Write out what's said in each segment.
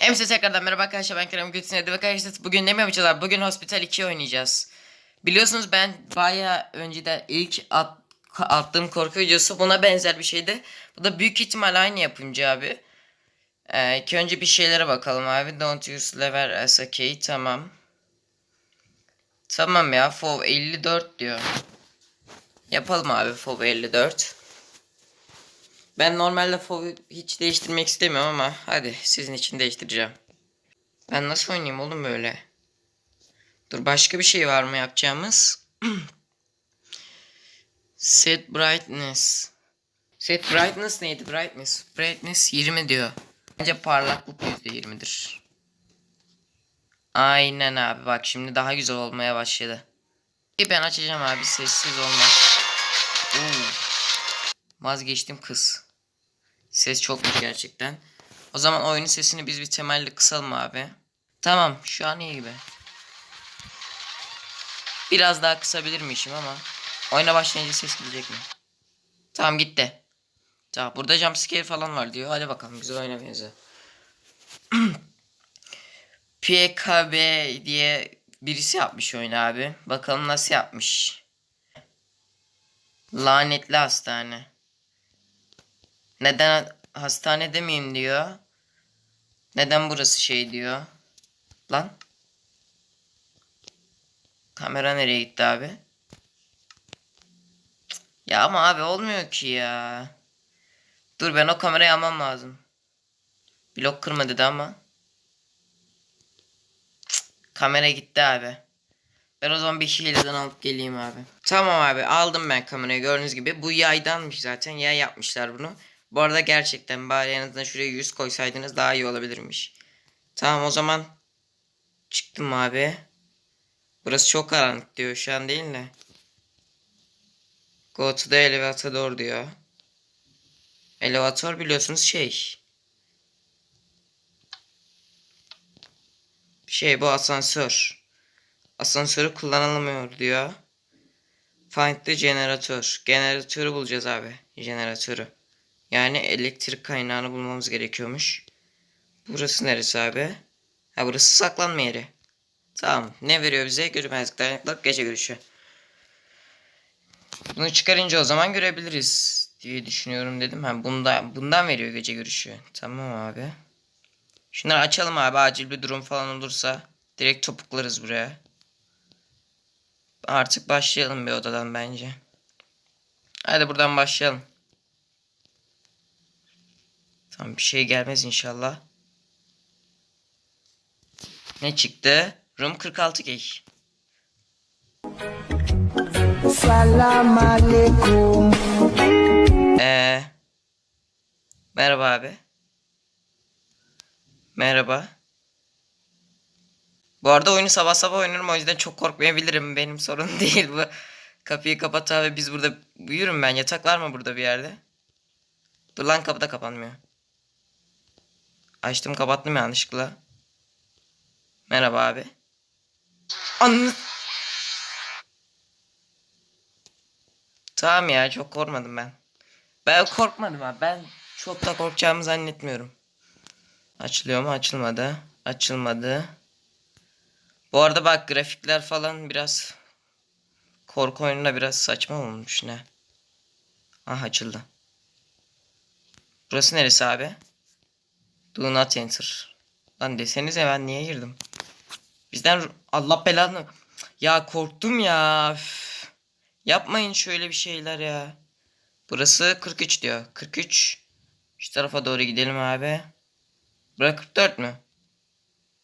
Hepsi tekrardan merhaba arkadaşlar ben Kerem Gülsün ve arkadaşlar bugün ne mi yapacağız abi? Bugün Hospital 2 oynayacağız. Biliyorsunuz ben baya önceden ilk at, attığım korku videosu buna benzer bir şeydi. Bu da büyük ihtimal aynı yapımcı abi. Ee, ilk önce bir şeylere bakalım abi. Don't use lever as a key tamam. Tamam ya FOV 54 diyor. Yapalım abi FOV 54. Ben normalde FOV'u hiç değiştirmek istemiyorum ama hadi sizin için değiştireceğim. Ben nasıl oynayayım oğlum böyle? Dur başka bir şey var mı yapacağımız? Set brightness. Set brightness neydi? Brightness. Brightness 20 diyor. Bence parlaklık %20'dir. Aynen abi bak şimdi daha güzel olmaya başladı. Ben açacağım abi sessiz olmaz. Oo. Vazgeçtim kız. Ses çokmuş gerçekten. O zaman oyunun sesini biz bir temelli kısalım abi. Tamam şu an iyi gibi. Biraz daha kısabilirmişim ama. Oyuna başlayınca ses gidecek mi? Tamam gitti. Tamam burada jumpscare falan var diyor. Hadi bakalım güzel oyuna benziyor. PKB diye birisi yapmış oyunu abi. Bakalım nasıl yapmış. Lanetli hastane. Neden hastane demeyeyim diyor. Neden burası şey diyor. Lan. Kamera nereye gitti abi? Ya ama abi olmuyor ki ya. Dur ben o kamerayı almam lazım. Blok kırma dedi ama. Kamera gitti abi. Ben o zaman bir hileden alıp geleyim abi. Tamam abi aldım ben kamerayı gördüğünüz gibi. Bu yaydanmış zaten. Yay yapmışlar bunu. Bu arada gerçekten bari en azından şuraya 100 koysaydınız daha iyi olabilirmiş. Tamam o zaman çıktım abi. Burası çok karanlık diyor şu an değil mi? Go to the elevator diyor. Elevator biliyorsunuz şey. Şey bu asansör. Asansörü kullanılamıyor diyor. Find the generator. Generatörü bulacağız abi. Jeneratörü. Yani elektrik kaynağını bulmamız gerekiyormuş. Burası neresi abi? Ha burası saklanma yeri. Tamam. Ne veriyor bize? Görünmezlik dayanıklılık gece görüşü. Bunu çıkarınca o zaman görebiliriz diye düşünüyorum dedim. Ha bunda bundan veriyor gece görüşü. Tamam abi. Şunları açalım abi. Acil bir durum falan olursa direkt topuklarız buraya. Artık başlayalım bir odadan bence. Hadi buradan başlayalım. Tamam bir şey gelmez inşallah. Ne çıktı? Room 46 gay. Salam alaikum. Ee, merhaba abi. Merhaba. Bu arada oyunu sabah sabah oynarım o yüzden çok korkmayabilirim. Benim sorun değil bu. Kapıyı kapat abi biz burada uyurum ben. Yatak var mı burada bir yerde? Dur lan kapı da kapanmıyor. Açtım kapattım yanlışlıkla. Merhaba abi. Anlı. Tamam ya çok korkmadım ben. Ben korkmadım abi. Ben çok da korkacağımı zannetmiyorum. Açılıyor mu? Açılmadı. Açılmadı. Bu arada bak grafikler falan biraz korku oyununda biraz saçma olmuş ne. Ah açıldı. Burası neresi abi? Do not enter. Lan desenize ben niye girdim? Bizden Allah belanı. Ya korktum ya. Üf. Yapmayın şöyle bir şeyler ya. Burası 43 diyor. 43. Şu tarafa doğru gidelim abi. Burası 44 mü?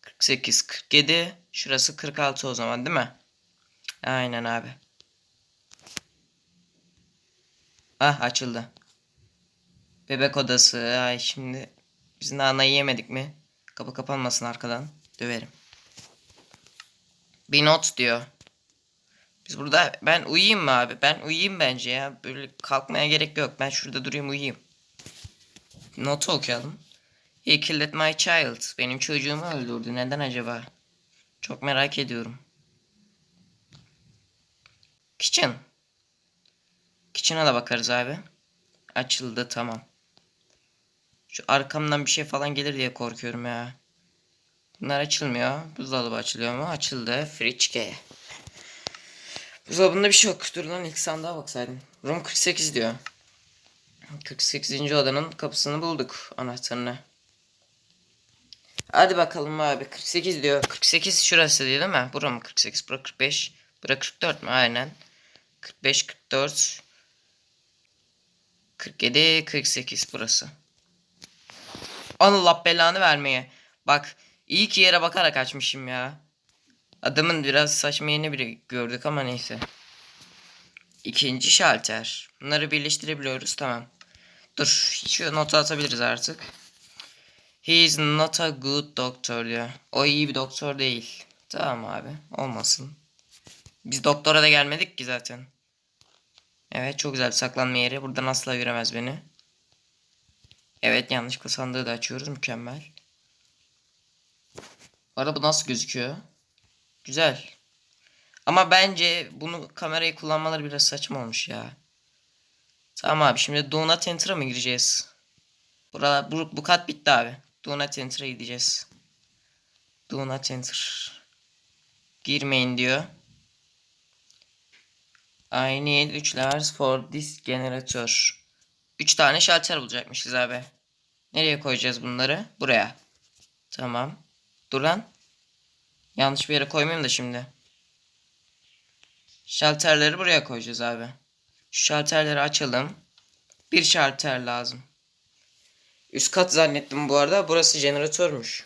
48, 47. Şurası 46 o zaman değil mi? Aynen abi. Ah açıldı. Bebek odası. Ay şimdi biz nanayı yemedik mi? Kapı kapanmasın arkadan. Döverim. Bir not diyor. Biz burada ben uyuyayım mı abi? Ben uyuyayım bence ya. Böyle kalkmaya gerek yok. Ben şurada durayım uyuyayım. Notu okuyalım. He killed my child. Benim çocuğumu öldürdü. Neden acaba? Çok merak ediyorum. Kitchen. Kitchen'a da bakarız abi. Açıldı tamam. Şu arkamdan bir şey falan gelir diye korkuyorum ya. Bunlar açılmıyor. Buzdolabı açılıyor mu? Açıldı. Fridge Buzdolabında bir şey yok. Dur lan ilk sandığa baksaydım. Room 48 diyor. 48. odanın kapısını bulduk. Anahtarını. Hadi bakalım abi. 48 diyor. 48 şurası diyor değil mi? Bura mı 48? Bura 45. Bura 44 mü? Aynen. 45, 44. 47, 48 burası. Allah belanı vermeye. Bak iyi ki yere bakarak açmışım ya. Adamın biraz saçma yerini bile gördük ama neyse. İkinci şalter. Bunları birleştirebiliyoruz tamam. Dur şu notu atabiliriz artık. He is not a good doctor diyor. O iyi bir doktor değil. Tamam abi olmasın. Biz doktora da gelmedik ki zaten. Evet çok güzel saklanma yeri. Buradan asla göremez beni. Evet yanlışlıkla sandığı da açıyoruz. Mükemmel. Bu arada bu nasıl gözüküyor? Güzel. Ama bence bunu kamerayı kullanmaları biraz saçma olmuş ya. Tamam abi şimdi Do Not Enter'a mı gireceğiz? Buralar, bu, bu kat bitti abi. Do Not Enter'a gideceğiz. Do Not Enter. Girmeyin diyor. I need 3 levers for this generator. 3 tane şalter bulacakmışız abi. Nereye koyacağız bunları? Buraya. Tamam. Dur lan. Yanlış bir yere koymayayım da şimdi. Şalterleri buraya koyacağız abi. Şu şalterleri açalım. Bir şalter lazım. Üst kat zannettim bu arada. Burası jeneratörmüş.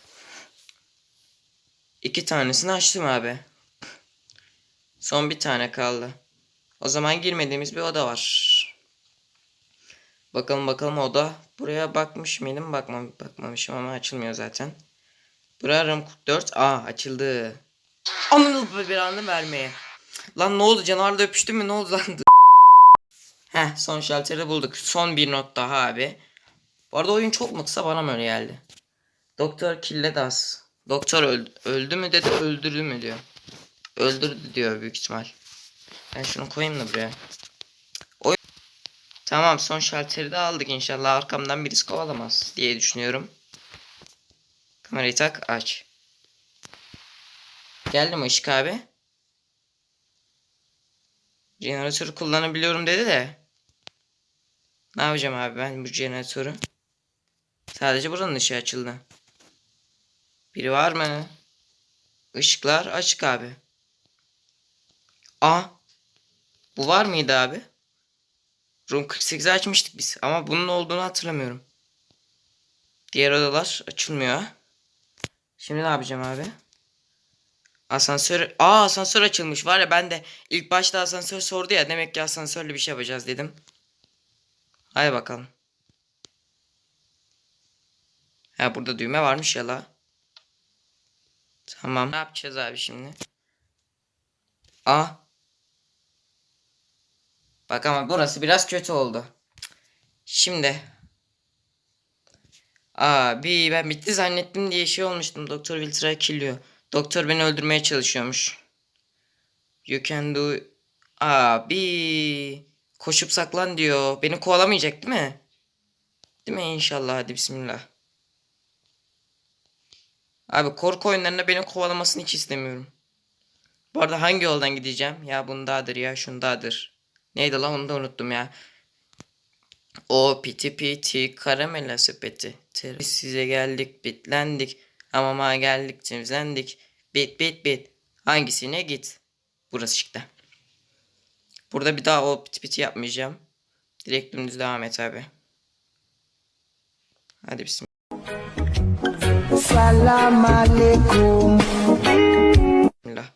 İki tanesini açtım abi. Son bir tane kaldı. O zaman girmediğimiz bir oda var. Bakalım bakalım oda. Buraya bakmış mıydım? Bakmam, bakmamışım ama açılmıyor zaten. Buraya RAM 44. Aa açıldı. Anıl bir anı vermeye. Lan ne oldu? Canavarla öpüştün mü? Ne oldu lan? Heh son şalteri bulduk. Son bir not daha abi. Bu arada oyun çok mu kısa bana mı öyle geldi? Doktor Killedas. Doktor öldü, öldü mü dedi öldürdü mü diyor. Öldürdü diyor büyük ihtimal. Ben şunu koyayım da buraya. Tamam son şalteri de aldık inşallah arkamdan birisi kovalamaz diye düşünüyorum. Kamerayı tak aç. Geldi mi ışık abi? Jeneratörü kullanabiliyorum dedi de. Ne yapacağım abi ben bu jeneratörü? Sadece buranın ışığı açıldı. Biri var mı? Işıklar açık abi. Aa. Bu var mıydı abi? Room 48'i açmıştık biz ama bunun olduğunu hatırlamıyorum. Diğer odalar açılmıyor. Şimdi ne yapacağım abi? Asansör... Aa asansör açılmış. Var ya ben de ilk başta asansör sordu ya. Demek ki asansörle bir şey yapacağız dedim. Hadi bakalım. Ha burada düğme varmış ya la. Tamam. Ne yapacağız abi şimdi? Aa. Bak ama burası biraz kötü oldu. Şimdi. Abi ben bitti zannettim diye şey olmuştum. Doktor Wilter'a killiyor. Doktor beni öldürmeye çalışıyormuş. You can do... Abi. Koşup saklan diyor. Beni kovalamayacak değil mi? Değil mi inşallah hadi bismillah. Abi korku oyunlarında beni kovalamasını hiç istemiyorum. Bu arada hangi yoldan gideceğim? Ya bundadır ya şundadır. Neydi lan onu da unuttum ya. O piti piti karamela sepeti. Ter- Size geldik bitlendik. Hamama geldik temizlendik. Bit bit bit. Hangisine git? Burası çıktı. Burada bir daha o piti piti yapmayacağım. Direkt dümdüz devam et abi. Hadi bismillah. Salam alaikum. Bismillah.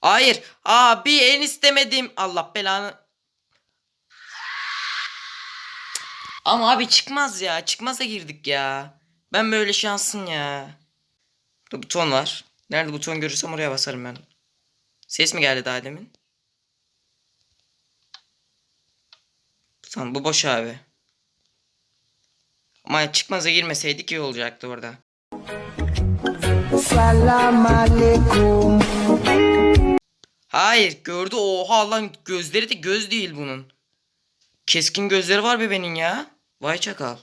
Hayır. Abi en istemedim. Allah belanı. Ama abi çıkmaz ya. Çıkmaza girdik ya. Ben böyle şansın ya. Burada buton var. Nerede buton görürsem oraya basarım ben. Ses mi geldi daha demin? Tamam bu boş abi. Ama çıkmaza girmeseydik iyi olacaktı orada. Hayır gördü oha lan gözleri de göz değil bunun. Keskin gözleri var bebenin ya. Vay çakal.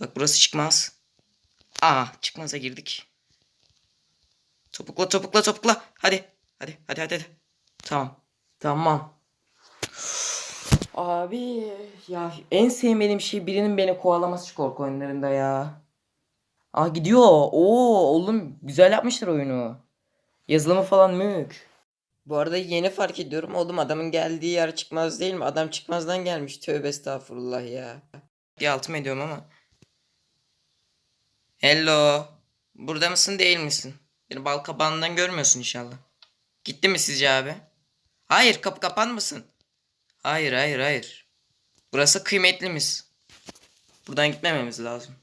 Bak burası çıkmaz. Aa çıkmaza girdik. Topukla topukla topukla. Hadi. Hadi hadi hadi. hadi. Tamam. Tamam. Abi ya en sevmediğim şey birinin beni kovalaması şu korku oyunlarında ya. Aa gidiyor. Oo oğlum güzel yapmışlar oyunu. Yazılımı falan mük. Bu arada yeni fark ediyorum oğlum adamın geldiği yer çıkmaz değil mi? Adam çıkmazdan gelmiş. Tövbe estağfurullah ya. Bir altım ediyorum ama. Hello. Burada mısın değil misin? Beni bal kabağından görmüyorsun inşallah. Gitti mi sizce abi? Hayır kapı kapanmasın. Hayır hayır hayır. Burası kıymetlimiz. Buradan gitmememiz lazım.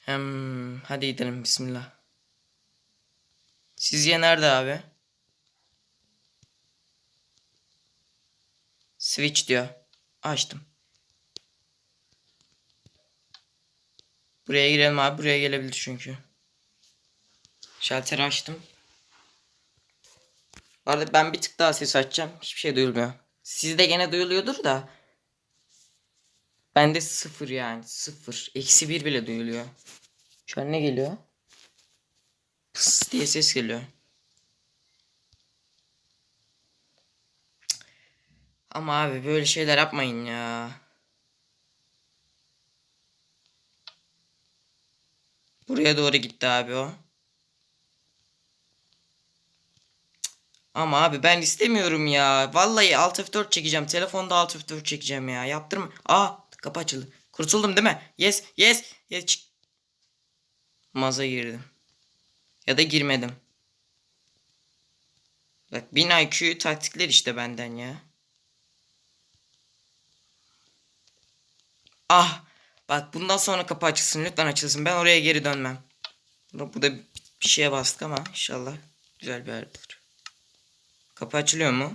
Hem hadi gidelim bismillah. Sizce nerede abi? Switch diyor. Açtım. Buraya girelim abi. Buraya gelebilir çünkü. Şalteri açtım. Bu arada ben bir tık daha ses açacağım. Hiçbir şey duyulmuyor. Sizde gene duyuluyordur da. Bende sıfır yani. Sıfır. Eksi bir bile duyuluyor. Şu an ne geliyor? Pıs diye ses geliyor. Ama abi böyle şeyler yapmayın ya. Buraya doğru gitti abi o. Ama abi ben istemiyorum ya. Vallahi Alt F4 çekeceğim. Telefonda Alt F4 çekeceğim ya. Yaptırma. Aa kapı açıldı. Kurtuldum değil mi? Yes yes. yes. Maza girdim. Ya da girmedim. Bak 1000 IQ taktikler işte benden ya. Ah. Bak bundan sonra kapı açılsın. Lütfen açılsın. Ben oraya geri dönmem. Burada bir şeye bastık ama inşallah güzel bir yerdir. Kapı açılıyor mu?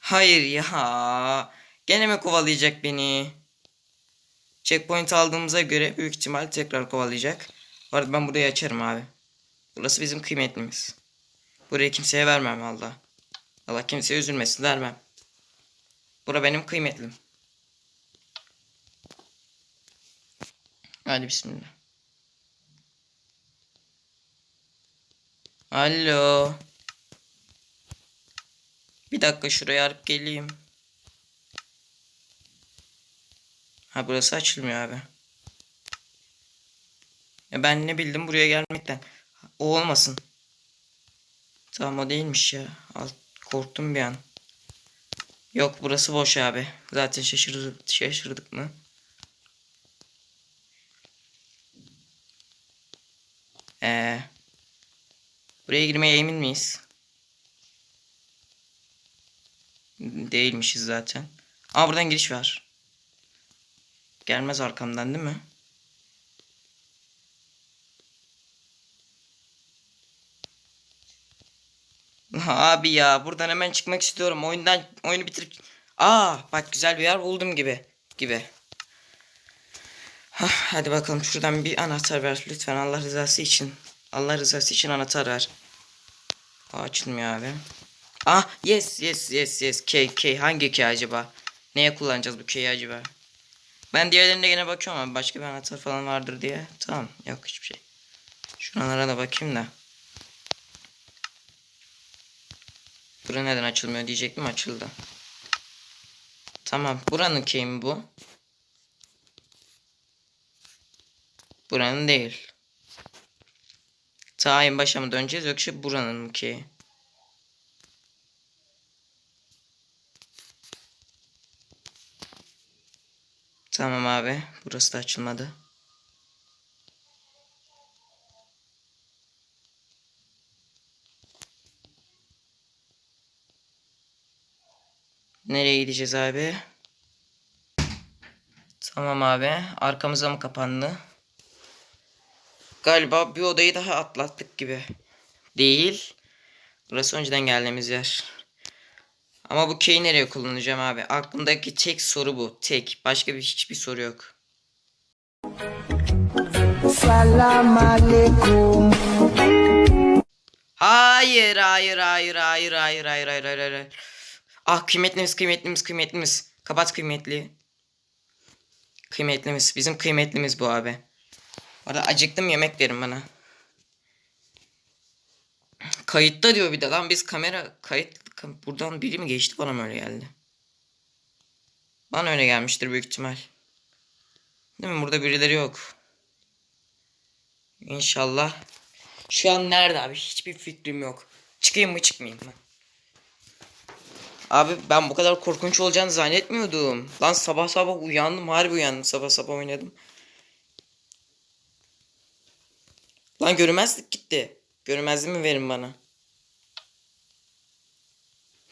Hayır ya. Gene mi kovalayacak beni? Checkpoint aldığımıza göre büyük ihtimal tekrar kovalayacak. Bu arada ben burayı açarım abi. Burası bizim kıymetlimiz. Burayı kimseye vermem valla. Allah kimseye üzülmesin vermem. Bura benim kıymetlim. Hadi bismillah. Alo. Bir dakika şuraya arıp geleyim. Ha burası açılmıyor abi. Ya ben ne bildim buraya gelmekten. O olmasın. Tamam o değilmiş ya. Al, korktum bir an. Yok burası boş abi. Zaten şaşırdık, şaşırdık mı? Ee, buraya girmeye emin miyiz? Değilmişiz zaten. Aa buradan giriş var. Gelmez arkamdan değil mi? Abi ya buradan hemen çıkmak istiyorum. Oyundan oyunu bitirip Aa bak güzel bir yer buldum gibi gibi. Hah, hadi bakalım şuradan bir anahtar ver lütfen Allah rızası için. Allah rızası için anahtar ver. Aa, açılmıyor abi. Ah yes yes yes yes K K hangi K acaba? Neye kullanacağız bu K'yi acaba? Ben diğerlerine yine bakıyorum ama başka bir anahtar falan vardır diye. Tamam yok hiçbir şey. Şuralara da bakayım da. Bura neden açılmıyor diyecektim açıldı. Tamam buranın mi bu? Buranın değil. Ta en başa mı döneceğiz yoksa buranın mı key? Tamam abi. Burası da açılmadı. Nereye gideceğiz abi? Tamam abi. Arkamıza mı kapandı? Galiba bir odayı daha atlattık gibi. Değil. Burası önceden geldiğimiz yer. Ama bu key'i nereye kullanacağım abi? Aklımdaki tek soru bu. Tek. Başka bir hiçbir soru yok. Selam. Hayır, hayır, hayır, hayır, hayır, hayır, hayır, hayır. hayır. Ah kıymetlimiz, kıymetlimiz, kıymetlimiz. Kapat kıymetli. Kıymetlimiz. Bizim kıymetlimiz bu abi. Arada acıktım yemek verin bana. Kayıtta diyor bir de lan biz kamera kayıt buradan biri mi geçti bana mı öyle geldi? Bana öyle gelmiştir büyük ihtimal. Değil mi? Burada birileri yok. İnşallah. Şu an nerede abi? Hiçbir fikrim yok. Çıkayım mı çıkmayayım mı? Abi ben bu kadar korkunç olacağını zannetmiyordum. Lan sabah sabah uyandım. Harbi uyandım. Sabah sabah oynadım. Lan görünmezlik gitti. Görünmezliği mi verin bana?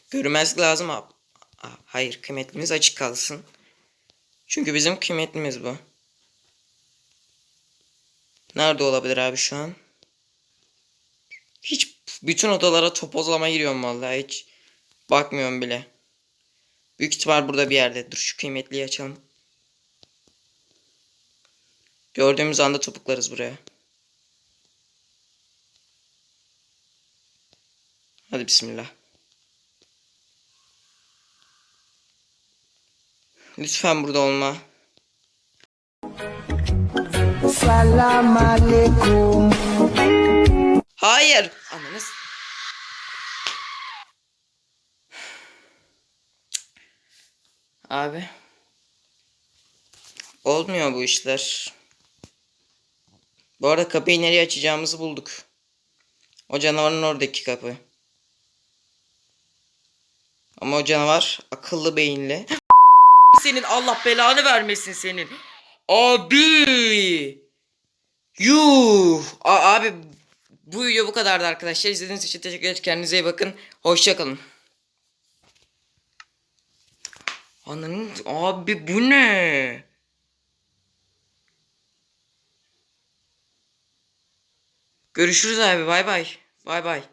Görünmezlik lazım abi. Hayır kıymetlimiz açık kalsın. Çünkü bizim kıymetlimiz bu. Nerede olabilir abi şu an? Hiç bütün odalara topozlama giriyorum vallahi hiç bakmıyorum bile. Büyük ihtimal burada bir yerde. Dur şu kıymetliyi açalım. Gördüğümüz anda topuklarız buraya. Hadi bismillah. Lütfen burada olma. Hayır. Ananız. Abi. Olmuyor bu işler. Bu arada kapıyı nereye açacağımızı bulduk. O canavarın oradaki kapı. Ama o canavar akıllı beyinli. Senin Allah belanı vermesin senin. Abi. Yuh. A- abi bu video bu kadardı arkadaşlar. İzlediğiniz için teşekkür ederim. Kendinize iyi bakın. Hoşçakalın. Ananın abi bu ne? Görüşürüz abi. Bay bay. Bay bay.